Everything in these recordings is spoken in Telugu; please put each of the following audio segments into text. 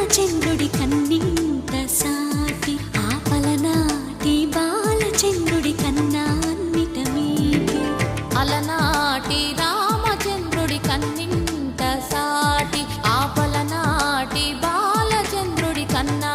రామచంద్రుడి కన్నింత సాటి ఆపలనాటి బాలచంద్రుడి కన్నా అలనాటి రామచంద్రుడి కన్నింత సాటి ఆపలనాటి బాలచంద్రుడి కన్నా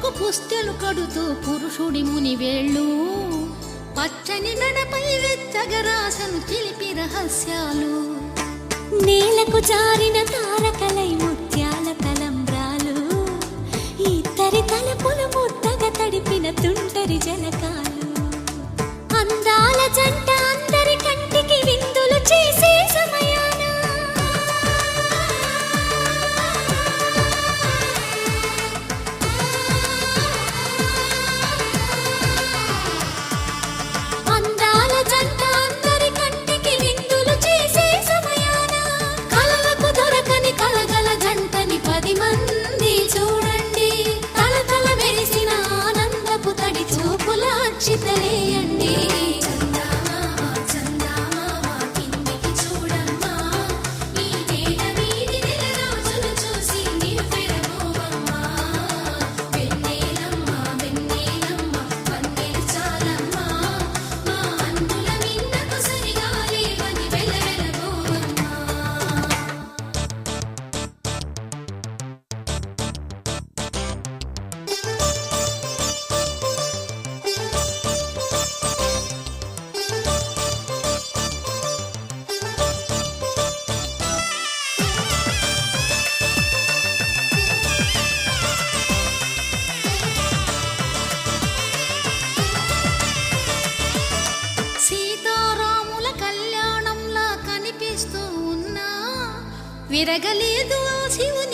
పక్కకు పుస్తెలు కడుతూ పురుషుడి ముని వేళ్ళు. పచ్చని నడపై వెచ్చగరాసను చిలిపి రహస్యాలు. నేలకు జారిన తార విరగలేదు శివుని